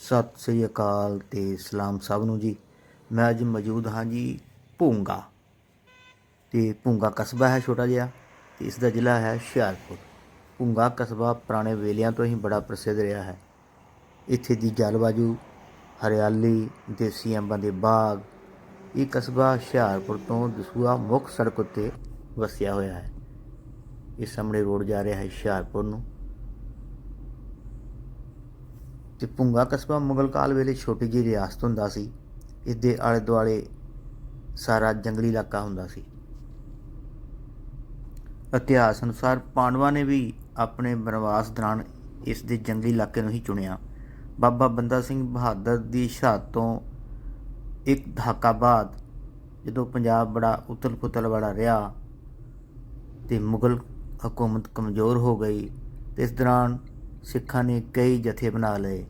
ਸਤਿ ਸ੍ਰੀ ਅਕਾਲ ਤੇ ਸਲਾਮ ਸਭ ਨੂੰ ਜੀ। ਮੈਂ ਅੱਜ ਮੌਜੂਦ ਹਾਂ ਜੀ ਭੂੰਗਾ ਤੇ ਭੂੰਗਾ ਕਸਬਾ ਹੈ ਛੋਟਾ ਜਿਹਾ ਤੇ ਇਸ ਦਾ ਜ਼ਿਲ੍ਹਾ ਹੈ ਹੁਸ਼ਿਆਰਪੁਰ। ਭੂੰਗਾ ਕਸਬਾ ਪੁਰਾਣੇ ਵੇਲਿਆਂ ਤੋਂ ਹੀ ਬੜਾ ਪ੍ਰਸਿੱਧ ਰਿਹਾ ਹੈ। ਇੱਥੇ ਦੀ ਜਲਵਾਯੂ ਹਰਿਆਲੀ, ਦੇਸੀ ਅੰਬਾਂ ਦੇ ਬਾਗ, ਇਹ ਕਸਬਾ ਹੁਸ਼ਿਆਰਪੁਰ ਤੋਂ ਦਸੂਆ ਮੁੱਖ ਸੜਕ ਉੱਤੇ ਵਸਿਆ ਹੋਇਆ ਹੈ। ਇਹ ਸਾਹਮਣੇ ਰੋਡ ਜਾ ਰਿਹਾ ਹੈ ਹੁਸ਼ਿਆਰਪੁਰ ਨੂੰ। ਤੇ ਭੁੰਗਾ ਕਸਬਾ ਮੁਗਲ ਕਾਲ ਵੇਲੇ ਛੋਟੀ ਜਿਹੀ ਰਿਆਸਤ ਹੁੰਦਾ ਸੀ। ਇਸ ਦੇ ਆਲੇ ਦੁਆਲੇ ਸਾਰਾ ਜੰਗਲੀ ਇਲਾਕਾ ਹੁੰਦਾ ਸੀ। ਇਤਿਹਾਸ ਅਨੁਸਾਰ ਪਾਂਡਵਾਂ ਨੇ ਵੀ ਆਪਣੇ ਬਨਵਾਸ ਦੌਰਾਨ ਇਸ ਦੇ ਜੰਗਲੀ ਇਲਾਕੇ ਨੂੰ ਹੀ ਚੁਣਿਆ। ਬਾਬਾ ਬੰਦਾ ਸਿੰਘ ਬਹਾਦਰ ਦੀ ਸ਼ਹਾਦਤ ਤੋਂ ਇੱਕ ਦਹਾਕਾ ਬਾਅਦ ਜਦੋਂ ਪੰਜਾਬ ਬੜਾ ਉਤਲ-ਪੁਤਲ ਵਾਲਾ ਰਿਹਾ ਤੇ ਮੁਗਲ ਹਕੂਮਤ ਕਮਜ਼ੋਰ ਹੋ ਗਈ ਤੇ ਇਸ ਦੌਰਾਨ ਸਿੱਖਾਂ ਨੇ ਕਈ ਜਥੇ ਬਣਾ ਲਏ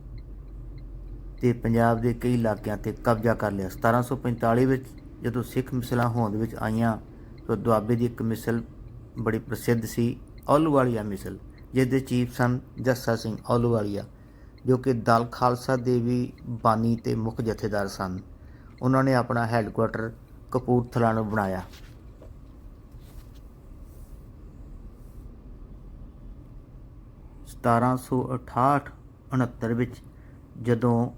ਤੇ ਪੰਜਾਬ ਦੇ ਕਈ ਇਲਾਕਿਆਂ ਤੇ ਕਬਜ਼ਾ ਕਰ ਲਿਆ। 1745 ਵਿੱਚ ਜਦੋਂ ਸਿੱਖ ਮਿਸਲਾਂ ਹੋਂਦ ਵਿੱਚ ਆਈਆਂ, ਤਾਂ ਦੁਆਬੇ ਦੀ ਇੱਕ ਮਿਸਲ ਬੜੀ ਪ੍ਰਸਿੱਧ ਸੀ ਔਲੂਵਾਲੀਆ ਮਿਸਲ ਜਿਸ ਦੇ ਚੀਫ ਸਨ ਜੱਸਾ ਸਿੰਘ ਔਲੂਵਾਲੀਆ ਜੋ ਕਿ ਦਲ ਖਾਲਸਾ ਦੇ ਵੀ ਬਾਨੀ ਤੇ ਮੁੱਖ ਜਥੇਦਾਰ ਸਨ। ਉਹਨਾਂ ਨੇ ਆਪਣਾ ਹੈੱਡਕੁਆਟਰ ਕਪੂਰਥਲਾ ਨੂੰ ਬਣਾਇਆ। ਸਤਾਰਾਂ ਸੌ ਅਠਾਹਠ ਉਣੱਤਰ ਵਿੱਚ ਜਦੋਂ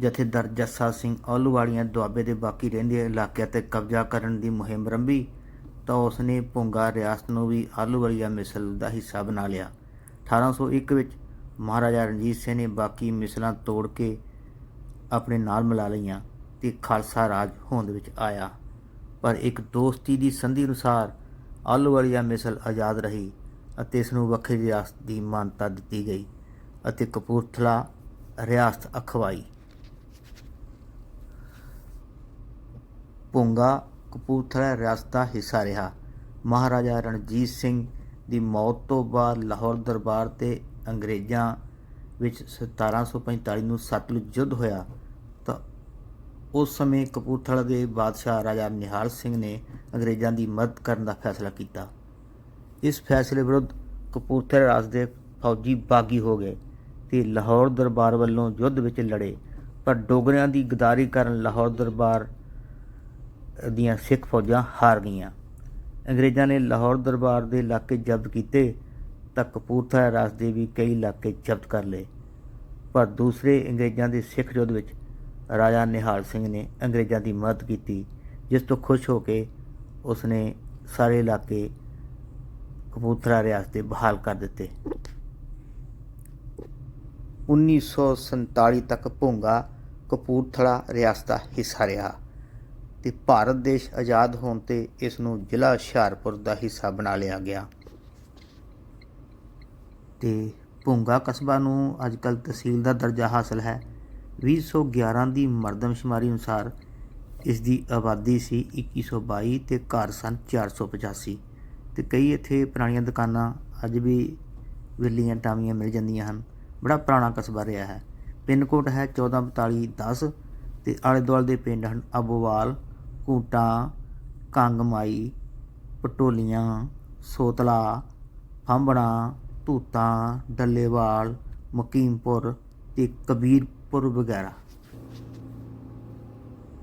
ਜਥੇਦਾਰ ਜੱਸਾ ਸਿੰਘ ਆਹਲੂਵਾਲੀਆਂ ਦੁਆਬੇ ਦੇ ਬਾਕੀ ਰਹਿੰਦੇ ਇਲਾਕਿਆਂ ਤੇ ਕਬਜ਼ਾ ਕਰਨ ਦੀ ਮੁਹਿੰਮ ਰੰਭੀ, ਤਾਂ ਉਸਨੇ ਭੁੰਗਾ ਰਿਆਸਤ ਨੂੰ ਵੀ ਆਹਲੂਵਾਲੀਆ ਮਿਸਲ ਦਾ ਹਿੱਸਾ ਬਣਾ ਲਿਆ। 1801 ਵਿੱਚ ਮਹਾਰਾਜਾ ਰਣਜੀਤ ਸਿੰਘ ਨੇ ਬਾਕੀ ਮਿਸਲਾਂ ਤੋੜ ਕੇ ਆਪਣੇ ਨਾਲ ਮਿਲਾ ਲਈਆਂ ਤੇ ਖਾਲਸਾ ਰਾਜ ਹੋਂਦ ਵਿੱਚ ਆਇਆ। ਪਰ ਇੱਕ ਦੋਸਤੀ ਦੀ ਸੰਧੀ ਅਨੁਸਾਰ ਆਹਲੂਵਾਲੀਆ ਮਿਸਲ ਆਜ਼ਾਦ ਰਹੀ। ਅਤੇ ਇਸ ਨੂੰ ਵੱਖਰੀ ਰਿਆਸਤ ਦੀ ਮਾਨਤਾ ਦਿੱਤੀ ਗਈ ਅਤੇ ਕਪੂਰਥਲਾ ਰਿਆਸਤ ਅਖਵਾਈ। ਭੁੰਗਾ ਕਪੂਰਥਲਾ ਰਿਆਸਤ ਦਾ ਹਿੱਸਾ ਰਿਹਾ। ਮਹਾਰਾਜਾ ਰਣਜੀਤ ਸਿੰਘ ਦੀ ਮੌਤ ਤੋਂ ਬਾਅਦ ਲਾਹੌਰ ਦਰਬਾਰ ਤੇ ਅੰਗਰੇਜ਼ਾਂ ਵਿੱਚ 1745 ਨੂੰ ਸਤਲੁਜ ਯੁੱਧ ਹੋਇਆ ਤਾਂ ਉਸ ਸਮੇਂ ਕਪੂਰਥਲਾ ਦੇ ਬਾਦਸ਼ਾਹ ਰਾਜਾ ਨਿਹਾਲ ਸਿੰਘ ਨੇ ਅੰਗਰੇਜ਼ਾਂ ਦੀ ਮਦਦ ਕਰਨ ਦਾ ਫੈਸਲਾ ਕੀਤਾ। ਇਸ ਫੈਸਲੇ ਵਿਰੁੱਧ ਕਪੂਰਥਲਾ ਰਾਜ ਦੇ ਫੌਜੀ ਬਾਗੀ ਹੋ ਗਏ ਤੇ ਲਾਹੌਰ ਦਰਬਾਰ ਵੱਲੋਂ ਯੁੱਧ ਵਿੱਚ ਲੜੇ। ਪਰ ਡੋਗਰਿਆਂ ਦੀ ਗਦਾਰੀ ਕਾਰਨ ਲਾਹੌਰ ਦਰਬਾਰ ਦੀਆਂ ਸਿੱਖ ਫੌਜਾਂ ਹਾਰ ਗਈਆਂ। ਅੰਗਰੇਜ਼ਾਂ ਨੇ ਲਾਹੌਰ ਦਰਬਾਰ ਦੇ ਇਲਾਕੇ ਜ਼ਬਤ ਕੀਤੇ ਤਾਂ ਕਪੂਰਥਲਾ ਰਾਜ ਦੇ ਵੀ ਕਈ ਇਲਾਕੇ ਜ਼ਬਤ ਕਰ ਲਏ। ਪਰ ਦੂਸਰੇ ਅੰਗਰੇਜ਼ਾਂ ਦੇ ਸਿੱਖ ਯੁੱਧ ਵਿੱਚ ਰਾਜਾ ਨਿਹਾਲ ਸਿੰਘ ਨੇ ਅੰਗਰੇਜ਼ਾਂ ਦੀ ਮਦਦ ਕੀਤੀ, ਜਿਸ ਤੋਂ ਖੁਸ਼ ਹੋ ਕੇ ਉਸਨੇ ਸਾਰੇ ਇਲਾਕੇ ਕਪੂਰਥਲਾ ਰਿਆਸਤ ਦੇ ਬਹਾਲ ਕਰ ਦਿੱਤੇ। 1947 ਤੱਕ ਭੁੰਗਾ ਕਪੂਰਥਲਾ ਰਿਆਸਤ ਦਾ ਹਿੱਸਾ ਰਿਹਾ ਤੇ ਭਾਰਤ ਦੇਸ਼ ਆਜ਼ਾਦ ਹੋਣ ਤੇ ਇਸ ਨੂੰ ਜ਼ਿਲ੍ਹਾ ਹੁਸ਼ਿਆਰਪੁਰ ਦਾ ਹਿੱਸਾ ਬਣਾ ਲਿਆ ਗਿਆ। ਤੇ ਭੁੰਗਾ ਕਸਬਾ ਨੂੰ ਅੱਜਕੱਲ ਤਹਿਸੀਲ ਦਾ ਦਰਜਾ ਹਾਸਲ ਹੈ। 2011 ਦੀ ਮਰਦਮਸ਼ੁਮਾਰੀ ਅਨੁਸਾਰ ਇਸ ਦੀ ਆਬਾਦੀ ਸੀ 2122 ਤੇ ਘਰ ਸਨ 485 ਤੇ ਕਈ ਇੱਥੇ ਪੁਰਾਣੀਆਂ ਦੁਕਾਨਾਂ ਅੱਜ ਵੀ ਵਿਰਲੀਆਂ ਟਾਵੀਆਂ ਮਿਲ ਜਾਂਦੀਆਂ ਹਨ। ਬੜਾ ਪੁਰਾਣਾ ਕਸਬਾ ਰਿਹਾ ਹੈ। ਪਿੰਨ ਕੋਡ ਹੈ 144210 ਤੇ ਆਲੇ ਦੁਆਲੇ ਦੇ ਪਿੰਡ ਹਨ ਅਬੋਵਾਲ, ਕੂਟਾ, ਕੰਗਮਾਈ, ਪਟੋਲੀਆਂ, ਸੋਤਲਾ, ਫੰਬਣਾ, ਧੂਤਾਂ, ਡੱਲੇਵਾਲ, ਮਕੀਮਪੁਰ ਤੇ ਕਬੀਰਪੁਰ ਵਗੈਰਾ।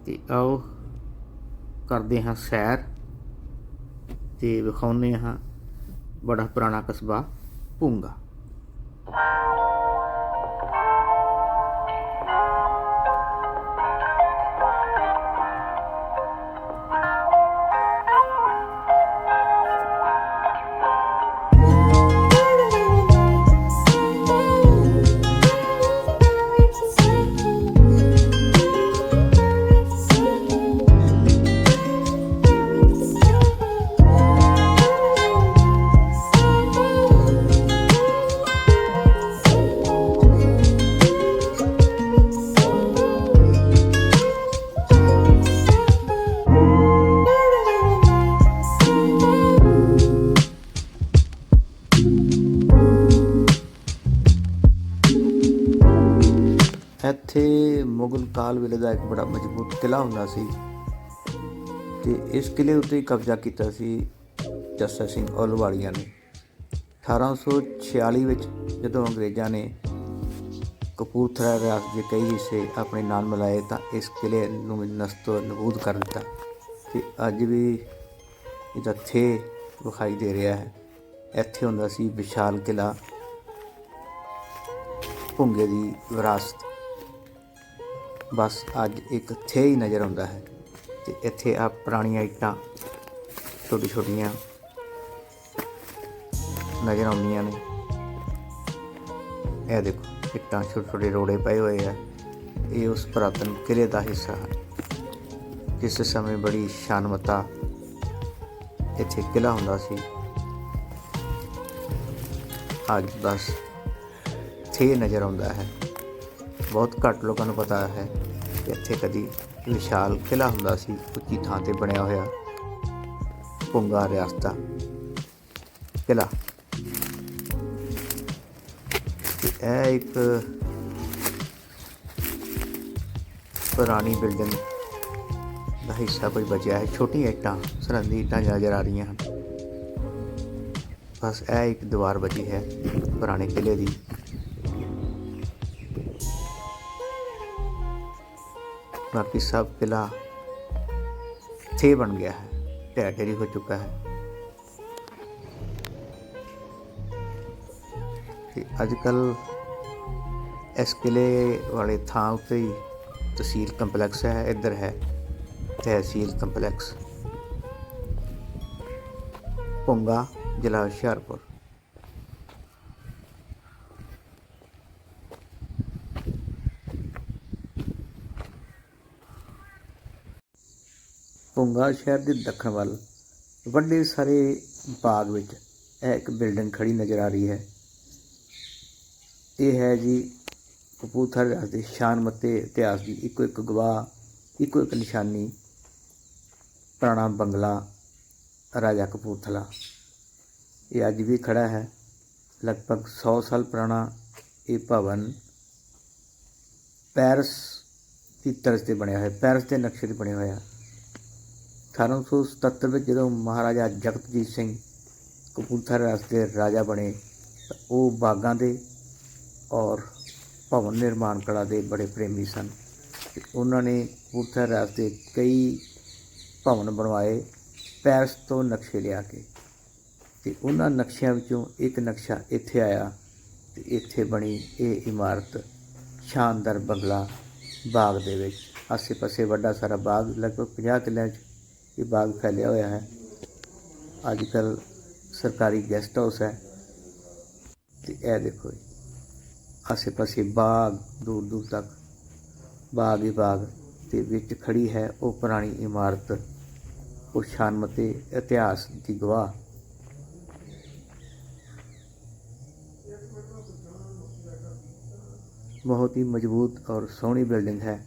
ਤੇ ਆਓ ਕਰਦੇ ਹਾਂ ਸੈਰ। ਤੇ ਵਿਖਾਉਂਦੇ ਹਾਂ। ਬੜਾ ਪੁਰਾਣਾ ਕਸਬਾ ਭੁੰਗਾ। ਇੱਥੇ ਮੁਗਲ ਕਾਲ ਵੇਲੇ ਦਾ ਇੱਕ ਬੜਾ ਮਜ਼ਬੂਤ ਕਿਲਾ ਹੁੰਦਾ ਸੀ ਤੇ ਇਸ ਕਿਲੇ ਉੱਤੇ ਕਬਜ਼ਾ ਕੀਤਾ ਸੀ ਜੱਸਾ ਸਿੰਘ ਔਲਵਾਲੀਆ ਨੇ। 1846 ਵਿੱਚ ਜਦੋਂ ਅੰਗਰੇਜ਼ਾਂ ਨੇ ਕਪੂਰਥਲਾ ਰਿਆਸਤ ਦੇ ਕਈ ਹਿੱਸੇ ਆਪਣੇ ਨਾਲ ਮਿਲਾਏ ਤਾਂ ਇਸ ਕਿਲੇ ਨੂੰ ਨਸਤੋ ਨਬੂਦ ਕਰ ਦਿੱਤਾ ਤੇ ਅੱਜ ਵੀ ਇਹਦਾ ਥੇ ਵਿਖਾਈ ਦੇ ਰਿਹਾ ਹੈ। ਇੱਥੇ ਹੁੰਦਾ ਸੀ ਵਿਸ਼ਾਲ ਕਿਲਾ ਭੁੰਗੇ ਦੀ ਵਿਰਾਸਤ। ਬਸ ਅੱਜ ਇੱਕ ਥੇ ਹੀ ਨਜ਼ਰ ਆਉਂਦਾ ਹੈ ਤੇ ਇੱਥੇ ਆ ਪੁਰਾਣੀਆਂ ਇੱਟਾਂ ਛੋਟੀ ਛੋਟੀਆਂ ਨਜ਼ਰ ਆਉਂਦੀਆਂ ਨੇ। ਇਹ ਦੇਖੋ, ਇੱਟਾਂ ਛੋਟੇ ਛੋਟੇ ਰੋੜੇ ਪਏ ਹੋਏ ਆ। ਇਹ ਉਸ ਪੁਰਾਤਨ ਕਿਲੇ ਦਾ ਹਿੱਸਾ ਹੈ। ਜਿਸ ਸਮੇਂ ਬੜੀ ਸ਼ਾਨਮਤਾ ਇੱਥੇ ਕਿਲਾ ਹੁੰਦਾ ਸੀ। ਅੱਜ ਬਸ ਥੇ ਨਜ਼ਰ ਆਉਂਦਾ ਹੈ। ਬਹੁਤ ਘੱਟ ਲੋਕਾਂ ਨੂੰ ਪਤਾ ਹੈ ਕਿ ਇੱਥੇ ਕਦੀ ਵਿਸ਼ਾਲ ਕਿਲਾ ਹੁੰਦਾ ਸੀ, ਉੱਚੀ ਥਾਂ ਤੇ ਬਣਿਆ ਹੋਇਆ ਪੁੰਗਾ ਰਿਆਸਤਾ ਦਾ ਕਿਲਾ ਇਹ ਇੱਕ ਪੁਰਾਣੀ ਬਿਲਡਿੰਗ ਦਾ ਹਿੱਸਾ ਕੋਈ ਬਚਿਆ ਹੈ। ਛੋਟੀਆਂ ਇੱਟਾਂ, ਸਰਹੰਦੀ ਇੱਟਾਂ ਨਜ਼ਰ ਆ ਰਹੀਆਂ ਹਨ। ਬਸ ਇਹ ਇੱਕ ਦੀਵਾਰ ਬਚੀ ਹੈ ਪੁਰਾਣੇ ਕਿਲੇ ਦੀ। ਬਾਕੀ ਸਭ ਕਿਲਾ ਥੇ ਬਣ ਗਿਆ ਹੈ, ਢਹਿ ਢੇਰੀ ਹੋ ਚੁੱਕਾ ਹੈ। ਤੇ ਅੱਜ ਕੱਲ ਇਸ ਕਿਲੇ ਵਾਲੇ ਥਾਂ ਉੱਤੇ ਹੀ ਤਹਿਸੀਲ ਕੰਪਲੈਕਸ ਹੈ, ਇੱਧਰ ਹੈ ਤਹਿਸੀਲ ਕੰਪਲੈਕਸ। ਪੁੰਗਾ ਜ਼ਿਲ੍ਹਾ ਹੁਸ਼ਿਆਰਪੁਰ। ਪੁੰਗਾ ਸ਼ਹਿਰ ਦੇ ਦੱਖਣ ਵੱਲ, ਵੱਡੇ ਸਾਰੇ ਬਾਗ ਵਿੱਚ ਇਹ ਇੱਕ ਬਿਲਡਿੰਗ ਖੜੀ ਨਜ਼ਰ ਆ ਰਹੀ ਹੈ। ਇਹ ਹੈ ਜੀ ਕਪੂਰਥਲਾ ਰਿਆਸਤ ਦੇ ਸ਼ਾਨਮੱਤੇ ਇਤਿਹਾਸ ਦੀ ਇੱਕੋ ਇੱਕ ਗਵਾਹ, ਇੱਕੋ ਇੱਕ ਨਿਸ਼ਾਨੀ, ਪੁਰਾਣਾ ਬੰਗਲਾ, ਰਾਜਾ ਕਪੂਰਥਲਾ। ਇਹ ਅੱਜ ਵੀ ਖੜਾ ਹੈ। ਲਗਭਗ 100 ਸਾਲ ਪੁਰਾਣਾ ਇਹ ਭਵਨ ਪੈਰਿਸ ਦੀ ਤਰਜ਼ ਤੇ ਬਣਿਆ ਹੋਇਆ, ਪੈਰਿਸ ਦੇ ਨਕਸ਼ੇ ਤੇ ਬਣਿਆ ਹੋਇਆ। 1877 ਵਿੱਚ ਜਦੋਂ ਮਹਾਰਾਜਾ ਜਗਤਜੀਤ ਸਿੰਘ ਕਪੂਰਥਲਾ ਰਾਜ ਦੇ ਰਾਜਾ ਬਣੇ, ਤਾਂ ਉਹ ਬਾਗਾਂ ਦੇ ਔਰ ਭਵਨ ਨਿਰਮਾਣ ਕਲਾ ਦੇ ਬੜੇ ਪ੍ਰੇਮੀ ਸਨ। ਤੇ ਉਹਨਾਂ ਨੇ ਕਪੂਰਥਲਾ ਰਾਜ ਦੇ ਕਈ ਭਵਨ ਬਣਵਾਏ ਪੈਰਸ ਤੋਂ ਨਕਸ਼ੇ ਲਿਆ ਕੇ। ਤੇ ਉਹਨਾਂ ਨਕਸ਼ਿਆਂ ਵਿੱਚੋਂ ਇੱਕ ਨਕਸ਼ਾ ਇੱਥੇ ਆਇਆ ਤੇ ਇੱਥੇ ਬਣੀ ਇਹ ਇਮਾਰਤ ਸ਼ਾਨਦਾਰ ਬੰਗਲਾ ਬਾਗ ਦੇ ਵਿੱਚ। ਆਸੇ-ਪਾਸੇ ਵੱਡਾ ਸਾਰਾ ਬਾਗ, ਲਗਭਗ 50 ਕਿੱਲਿਆਂ 'ਚ ਇਹ ਬਾਗ ਫੈਲਿਆ ਹੋਇਆ ਹੈ। ਅੱਜ ਕੱਲ ਸਰਕਾਰੀ ਗੈਸਟ ਹਾਊਸ ਹੈ। ਤੇ ਇਹ ਦੇਖੋ ਜੀ, ਆਸੇ-ਪਾਸੇ ਬਾਗ ਦੂਰ ਦੂਰ ਤੱਕ। ਬਾਗ ਹੀ ਬਾਗ ਤੇ ਵਿੱਚ ਖੜੀ ਹੈ ਉਹ ਪੁਰਾਣੀ ਇਮਾਰਤ। ਉਹ ਸ਼ਾਨਮਤੇ ਇਤਿਹਾਸ ਦੀ ਗਵਾਹ। ਬਹੁਤ ਹੀ ਮਜ਼ਬੂਤ ਔਰ ਸੋਹਣੀ ਬਿਲਡਿੰਗ ਹੈ।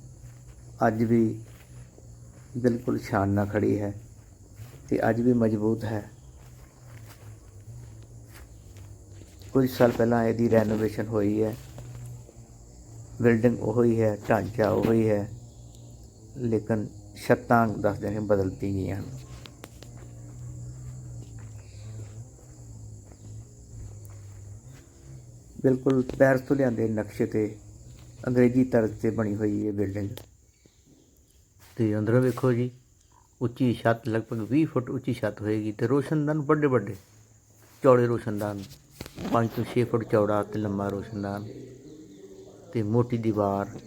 ਅੱਜ ਵੀ ਬਿਲਕੁਲ ਸ਼ਾਨ ਨਾਲ ਖੜੀ ਹੈ ਤੇ ਅੱਜ ਵੀ ਮਜ਼ਬੂਤ ਹੈ। ਕੁਝ ਸਾਲ ਪਹਿਲਾਂ ਇਹਦੀ ਰੈਨੋਵੇਸ਼ਨ ਹੋਈ ਹੈ। ਬਿਲਡਿੰਗ ਉਹ ਹੀ ਹੈ ਢਾਂਚਾ ਉਹ ਹੀ ਹੈ ਲੇਕਿਨ ਛੱਤਾਂ ਦੱਸਦੇ ਨੇ ਬਦਲਤੀ ਗਈਆਂ ਹਨ। ਬਿਲਕੁਲ ਪੈਰ ਤੋਂ ਲਿਆਂਦੇ ਨਕਸ਼ੇ ਤੇ ਅੰਗਰੇਜ਼ੀ ਤਰਜ਼ ਤੇ ਬਣੀ ਹੋਈ ਇਹ ਬਿਲਡਿੰਗ ਤੇ ਅੰਦਰੋਂ ਵੇਖੋ ਜੀ, ਉੱਚੀ ਛੱਤ, ਲਗਭਗ 20 ਫੁੱਟ ਉੱਚੀ ਛੱਤ ਹੋਏਗੀ ਤੇ ਰੋਸ਼ਨਦਾਨ ਵੱਡੇ ਵੱਡੇ, ਚੌੜੇ ਰੋਸ਼ਨਦਾਨ 5 ਤੋਂ 6 ਫੁੱਟ ਚੌੜਾ ਤੇ ਲੰਮਾ ਰੋਸ਼ਨਦਾਨ ਤੇ ਮੋਟੀ ਦੀਵਾਰ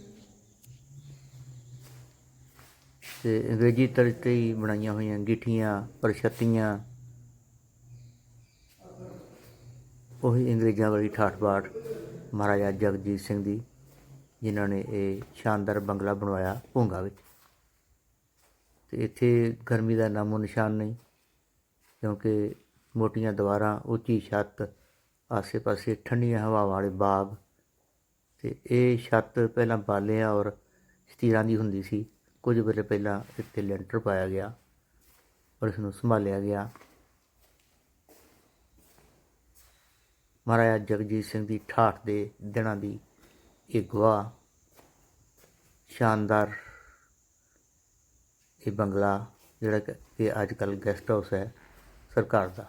ਤੇ ਅੰਗਰੇਜ਼ੀ ਤਰਜ਼ ਤੇ ਹੀ ਬਣਾਈਆਂ ਹੋਈਆਂ ਗਿੱਠੀਆਂ ਪਰਛੱਤੀਆਂ ਉਹੀ ਅੰਗਰੇਜ਼ਾਂ ਵਾਲੀ ਠਾਠ ਬਾਠ ਮਹਾਰਾਜਾ ਜਗਜੀਤ ਸਿੰਘ ਦੀ, ਜਿਨ੍ਹਾਂ ਨੇ ਇਹ ਸ਼ਾਨਦਾਰ ਬੰਗਲਾ ਬਣਵਾਇਆ ਭੁੰਗਾ ਵਿੱਚ। ਇੱਥੇ ਗਰਮੀ ਦਾ ਨਾਮੋ ਨਿਸ਼ਾਨ ਨਹੀਂ, ਕਿਉਂਕਿ ਮੋਟੀਆਂ ਦੀਵਾਰਾਂ, ਉੱਚੀ ਛੱਤ, ਆਸੇ-ਪਾਸੇ ਠੰਡੀਆਂ ਹਵਾਵਾਂ ਵਾਲੇ ਬਾਗ। ਤੇ ਇਹ ਛੱਤ ਪਹਿਲਾਂ ਬਾਲਿਆਂ ਔਰ ਸ਼ਤੀਰਾਂ ਦੀ ਹੁੰਦੀ ਸੀ। ਕੁਝ ਵੇਲੇ ਪਹਿਲਾਂ ਇੱਥੇ ਲੈਂਟਰ ਪਾਇਆ ਗਿਆ ਔਰ ਇਸ ਨੂੰ ਸੰਭਾਲਿਆ ਗਿਆ। ਮਹਾਰਾਜਾ ਜਗਜੀਤ ਸਿੰਘ ਦੀ ਠਾਠ ਦੇ ਦਿਨਾਂ ਦੀ ਇਹ ਗਵਾਹ ਸ਼ਾਨਦਾਰ ਇਹ ਬੰਗਲਾ ਜਿਹੜਾ ਕਿ ਇਹ ਅੱਜ ਕੱਲ ਗੈਸਟ ਹਾਊਸ ਹੈ ਸਰਕਾਰ ਦਾ।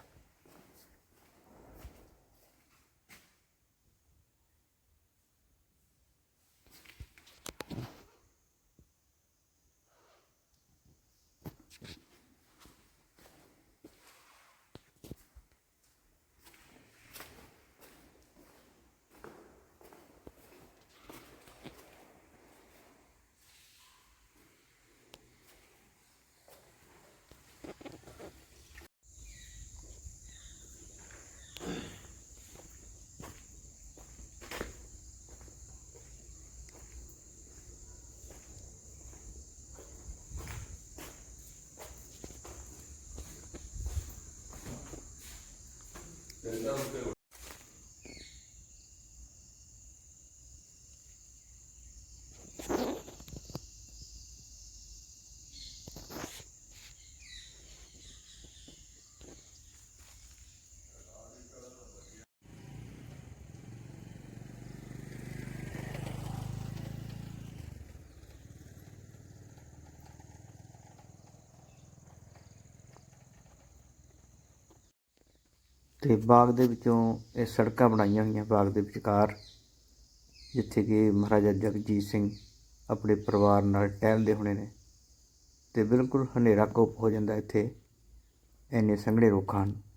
നമുക്ക് ਤੇ ਬਾਗ ਦੇ ਵਿੱਚੋਂ ਇਹ ਸੜਕਾਂ ਬਣਾਈਆਂ ਹੋਈਆਂ, ਬਾਗ ਦੇ ਵਿਚਕਾਰ, ਜਿੱਥੇ ਕਿ ਮਹਾਰਾਜਾ ਜਗਜੀਤ ਸਿੰਘ ਆਪਣੇ ਪਰਿਵਾਰ ਨਾਲ ਟਹਿਲਦੇ ਹੋਣੇ ਨੇ ਤੇ ਬਿਲਕੁਲ ਹਨੇਰਾ ਘੁੱਪ ਹੋ ਜਾਂਦਾ ਇੱਥੇ, ਇੰਨੇ ਸੰਘਣੇ ਰੁੱਖ ਹਨ।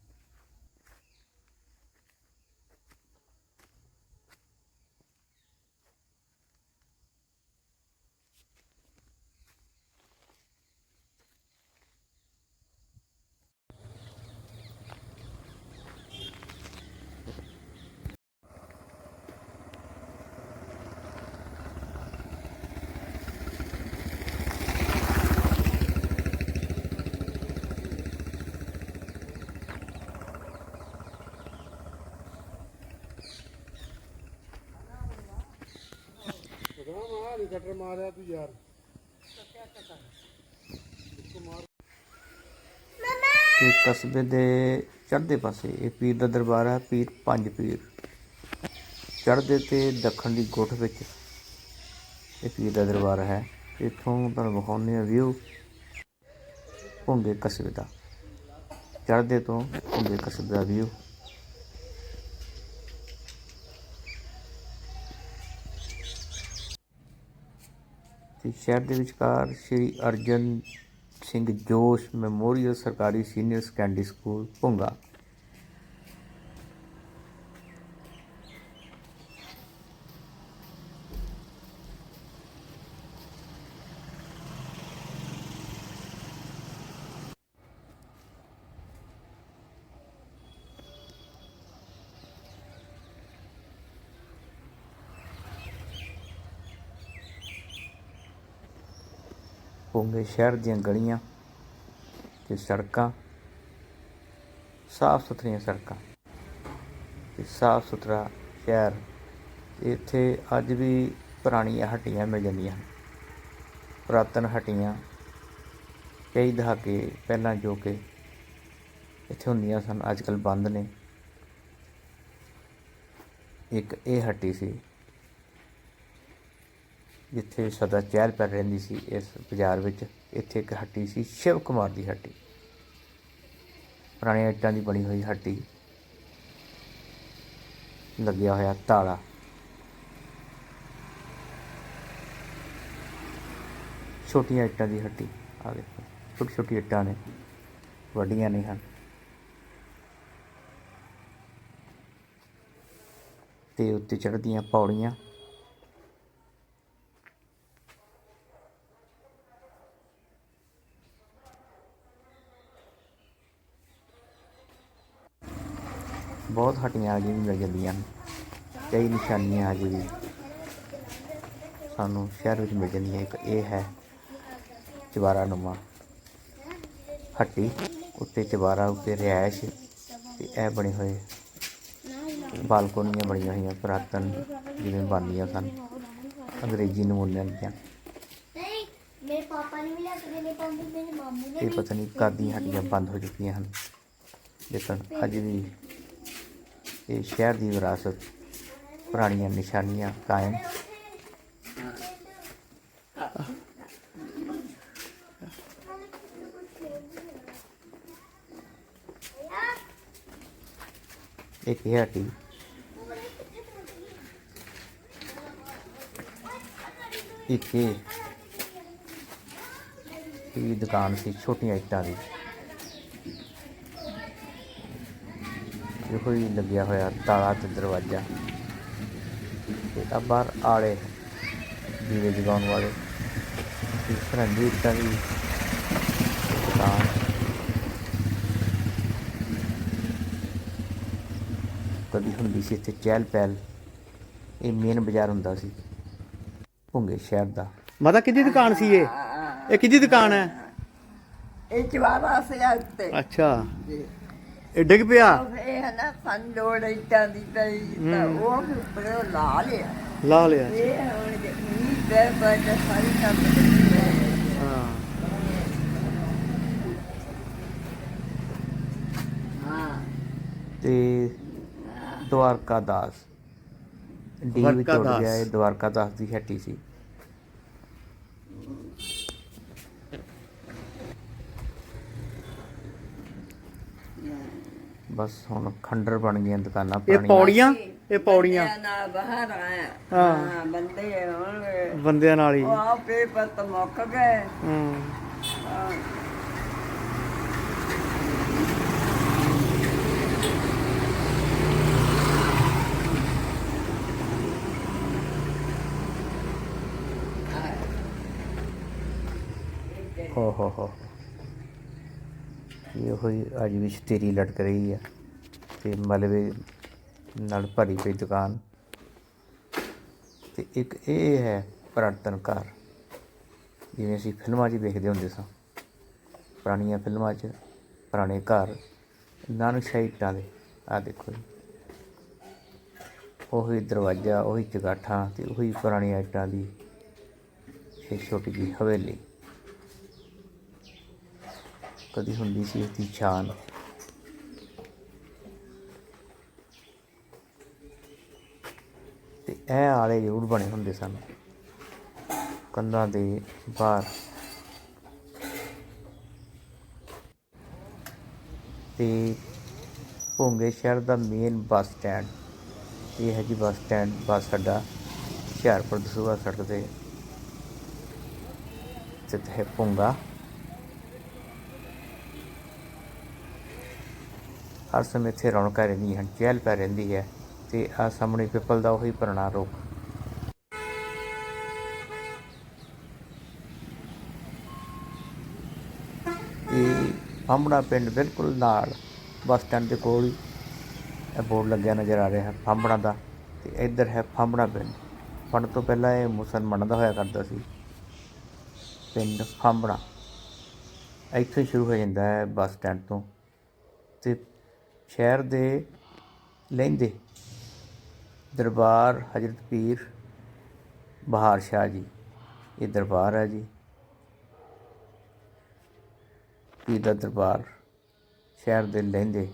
ਕਟਰ ਮਾਰਿਆ ਤੂੰ ਯਾਰ। ਤੇ ਕਸਬੇ ਦੇ ਚੜ੍ਹਦੇ ਪਾਸੇ, ਇਹ ਪੀਰ ਦਾ ਦਰਬਾਰ ਹੈ, ਪੀਰ ਪੰਜ ਪੀਰ। ਚੜ੍ਹਦੇ ਤੇ ਦੱਖਣ ਦੀ ਗੁੱਠ ਵਿੱਚ ਇਹ ਪੀਰ ਦਾ ਦਰਬਾਰ ਹੈ। ਇੱਥੋਂ ਤੁਹਾਨੂੰ ਵਿਖਾਉਂਦੇ ਆ ਵਿਊ ਭੁੰਗੇ ਕਸਬੇ ਦਾ। ਚੜ੍ਹਦੇ ਤੋਂ ਭੁੰਗੇ ਕਸਬੇ ਦਾ ਵਿਊ ਤੇ ਸ਼ਹਿਰ ਦੇ ਵਿਚਕਾਰ ਸ਼੍ਰੀ ਅਰਜਨ ਸਿੰਘ ਜੋਸ਼ ਮੈਮੋਰੀਅਲ ਸਰਕਾਰੀ ਸੀਨੀਅਰ ਸੈਕੰਡਰੀ ਸਕੂਲ ਭੁੰਗਾ। ਭੁੰਗੇ ਸ਼ਹਿਰ ਦੀਆਂ ਗਲੀਆਂ ਤੇ ਸੜਕਾਂ, ਸਾਫ਼ ਸੁਥਰੀਆਂ ਸੜਕਾਂ ਤੇ ਸਾਫ਼ ਸੁਥਰਾ ਸ਼ਹਿਰ। ਇੱਥੇ ਅੱਜ ਵੀ ਪੁਰਾਣੀਆਂ ਹੱਟੀਆਂ ਮਿਲ ਜਾਂਦੀਆਂ ਹਨ, ਪੁਰਾਤਨ ਹੱਟੀਆਂ, ਕਈ ਦਹਾਕੇ ਪਹਿਲਾਂ ਜੋ ਕਿ ਇੱਥੇ ਹੁੰਦੀਆਂ ਸਨ, ਅੱਜ ਕੱਲ੍ਹ ਬੰਦ ਨੇ। ਇੱਕ ਇਹ ਹੱਟੀ ਸੀ ਜਿੱਥੇ ਸਦਾ ਚਹਿਲ ਪਹਿਲ ਰਹਿੰਦੀ ਸੀ, ਇਸ ਬਾਜ਼ਾਰ ਵਿੱਚ, ਇੱਥੇ ਇੱਕ ਹੱਟੀ ਸੀ, ਸ਼ਿਵ ਕੁਮਾਰ ਦੀ ਹੱਟੀ। ਪੁਰਾਣੀਆਂ ਇੱਟਾਂ ਦੀ ਬਣੀ ਹੋਈ ਹੱਟੀ। ਲੱਗਿਆ ਹੋਇਆ ਤਾਲਾ। ਛੋਟੀਆਂ ਇੱਟਾਂ ਦੀ ਹੱਟੀ। ਆ ਦੇਖੋ, ਛੋਟੀ ਛੋਟੀ ਇੱਟਾਂ ਨੇ। ਵੱਡੀਆਂ ਨਹੀਂ ਹਨ। ਤੇ ਉੱਤੇ ਚੜ੍ਹਦੀਆਂ ਪੌੜੀਆਂ। ਬਹੁਤ ਹੱਟੀਆਂ ਅਜੇ ਵੀ ਮਿਲ ਜਾਂਦੀਆਂ ਹਨ ਕਈ ਨਿਸ਼ਾਨੀਆਂ ਅਜੇ ਵੀ ਸਾਨੂੰ ਸ਼ਹਿਰ ਵਿੱਚ ਮਿਲ ਜਾਂਦੀਆਂ। ਇੱਕ ਇਹ ਹੈ ਚਵਾਰਾ ਨੁਮਾ। ਹੱਟੀ ਉੱਤੇ ਚਵਾਰਾ ਉੱਤੇ ਰਿਹਾਇਸ਼ ਤੇ ਇਹ ਬਣੇ ਹੋਏ ਬਾਲਕੋਨੀਆਂ ਬਣੀਆਂ ਹੋਈਆਂ ਪੁਰਾਤਨ ਜਿਵੇਂ ਬਣਦੀਆਂ ਸਨ। ਅੰਗਰੇਜ਼ੀ ਨਮੂਨਿਆਂ ਦੀਆਂ। ਮੇਰੇ ਪਾਪਾ ਨੇ ਵੀ ਲਿਆ ਕੇ ਦੇਣੇ ਮੇਰੇ ਮਾਮੂ ਨੇ ਇਹ ਪਤਾ ਨਹੀਂ ਕਦ ਦੀਆਂ ਹੱਟੀਆਂ ਬੰਦ ਹੋ ਚੁੱਕੀਆਂ ਹਨ। ਲੇਕਿਨ ਅੱਜ ਵੀ ਇਹ ਸ਼ਹਿਰ ਦੀ ਵਿਰਾਸਤ, ਪੁਰਾਣੀਆਂ ਨਿਸ਼ਾਨੀਆਂ ਕਾਇਮ। ਇੱਕ ਇਹ ਹੱਟੀ ਇੱਕ ਇਹ ਇਹ ਦੁਕਾਨ ਸੀ, ਛੋਟੀਆਂ ਇੱਟਾਂ ਦੀ। ਇਹੋ ਹੀ ਲੱਗਿਆ ਹੋਇਆ ਤਾਲਾ ਤੇ ਦਰਵਾਜ਼ਾ। ਤੇ ਆ ਬਾਹਰ ਆਲੇ ਦੀਵੇ ਜਗਾਉਣ ਵਾਲੇ। ਤੇ ਫਰੰਗੀ ਇੱਟਾਂ ਦੀ ਦੁਕਾਨ। ਕਦੀ ਹੁੰਦੀ ਸੀ ਇੱਥੇ ਚਹਿਲ ਪਹਿਲ। ਇਹ ਮੇਨ ਬਾਜ਼ਾਰ ਹੁੰਦਾ ਸੀ ਭੁੰਗੇ ਸ਼ਹਿਰ ਦਾ। ਮਾਤਾ ਕਿਹਦੀ ਦੁਕਾਨ ਸੀ ਇਹ? ਇਹ ਕਿਹਦੀ ਦੁਕਾਨ ਹੈ? ਇਹ ਚਵਾਰਾ ਸੀ ਉੱਤੇ ਅੱਛਾ। ਇਹ ਡਿੱਗ ਪਿਆ? ਇਹ ਹੈ ਨਾ ਸੰਜੋੜ ਇੱਟਾਂ ਦੀ ਪਈ ਤਾਂ ਉਹ ਉੱਪਰੋਂ ਲਾ ਲਿਆ। ਲਾ ਲਿਆ ਇਹ ਹੁਣ ਪੈ ਪੈ ਤਾਂ ਸਾਰੀ ਕੰਮ ਹੈ। ਤੇ ਦਵਾਰਕਾ ਦਾਸ। ਡੀ ਵਿੱਚ ਉੱਡ ਦਵਾਰਕਾ ਗਿਆ ਇਹ ਦਾਸ। ਦਵਾਰਕਾ ਦਾਸ ਦੀ ਹੱਟੀ ਸੀ। ਬਸ ਹੁਣ ਖੰਡਰ ਬਣ ਗਈਆਂ ਦੁਕਾਨਾਂ ਇਹ ਪੌੜੀਆਂ? ਇਹ ਪੌੜੀਆਂ? ਬੰਦਿਆਂ ਨਾਲ ਬਾਹਰ ਆਇਆ ਹਾਂ। ਹਾਂ ਬੰਦੇ ਹੋਣਗੇ। ਬੰਦਿਆਂ ਨਾਲ ਹੀ। ਉਹ ਆਪੇ ਪਤ ਮੁੱਕ ਗਏ। ਹੂੰ। ਹਾਂ। ਹੋ ਹੋ। ਹੋਈ ਅੱਜ ਵੀ ਸਤੇਰੀ ਲਟਕ ਰਹੀ ਆ। ਤੇ ਮਲਬੇ ਨਾਲ ਭਰੀ ਪਈ ਦੁਕਾਨ। ਤੇ ਇੱਕ ਇਹ ਹੈ ਪੁਰਾਤਨ ਘਰ। ਜਿਵੇਂ ਅਸੀਂ ਫਿਲਮਾਂ 'ਚ ਵੇਖਦੇ ਹੁੰਦੇ ਸਾਂ। ਪੁਰਾਣੀਆਂ ਫਿਲਮਾਂ 'ਚ, ਪੁਰਾਣੇ ਘਰ ਨਾਨਕਸ਼ਾਹੀ ਇੱਟਾਂ ਦੇ ਆ ਦੇਖੋ ਜੀ। ਉਹੀ ਦਰਵਾਜ਼ਾ, ਉਹੀ ਚਗਾਠਾਂ ਤੇ ਉਹੀ ਪੁਰਾਣੀਆਂ ਇੱਟਾਂ ਦੀ ਇਹ ਛੋਟੀ ਜਿਹੀ ਹਵੇਲੀ। ਕਦੀ ਹੁੰਦੀ ਸੀ ਇਸਦੀ ਸ਼ਾਨ ਤੇ ਇਹ ਆਲੇ ਜ਼ਰੂਰ ਬਣੇ ਹੁੰਦੇ ਸਨ। ਕੰਧਾਂ ਦੇ ਬਾਹਰ। ਤੇ ਭੋਂਗੇ ਸ਼ਹਿਰ ਦਾ ਮੇਨ ਬੱਸ ਸਟੈਂਡ ਇਹ ਹੈ ਜੀ ਬੱਸ ਸਟੈਂਡ ਬੱਸ ਅੱਡਾ, ਹੁਸ਼ਿਆਰਪੁਰ ਦਸੂਹਾ ਸੜਕ ਤੇ ਸਥਿਤ ਹੈ ਭੋਂਗਾ। ਹਰ ਸਮੇਂ ਇੱਥੇ ਰੌਣਕਾਂ ਰਹਿੰਦੀਆਂ ਹਨ, ਚਹਿਲ ਪੈ ਰਹਿੰਦੀ ਹੈ ਤੇ ਆ ਸਾਹਮਣੇ ਪਿੱਪਲ ਦਾ ਉਹੀ ਪੁਰਾਣਾ ਰੁੱਖ ਤੇ ਫਾਂਬੜਾ ਪਿੰਡ ਬਿਲਕੁਲ ਨਾਲ ਬੱਸ ਸਟੈਂਡ ਦੇ ਕੋਲ ਹੀ ਇਹ ਬੋਰਡ ਲੱਗਿਆ ਨਜ਼ਰ ਆ ਰਿਹਾ ਹੈ ਫਾਂਬੜਾ ਦਾ ਤੇ ਇੱਧਰ ਹੈ ਫਾਂਬੜਾ ਪਿੰਡ। ਫਣ ਤੋਂ ਪਹਿਲਾਂ ਇਹ ਮੁਸਲਮਾਨਾਂ ਦਾ ਹੋਇਆ ਕਰਦਾ ਸੀ। ਪਿੰਡ ਫਾਂਬੜਾ ਇੱਥੇ ਸ਼ੁਰੂ ਹੋ ਜਾਂਦਾ ਹੈ ਬੱਸ ਸਟੈਂਡ ਤੋਂ ਤੇ ਸ਼ਹਿਰ ਦੇ ਲਹਿੰਦੇ ਦਰਬਾਰ ਹਜ਼ਰਤ ਪੀਰ ਬਹਾਰ ਸ਼ਾਹ ਜੀ। ਇਹ ਦਰਬਾਰ ਹੈ ਜੀ। ਪੀਰ ਦਾ ਦਰਬਾਰ ਸ਼ਹਿਰ ਦੇ ਲਹਿੰਦੇ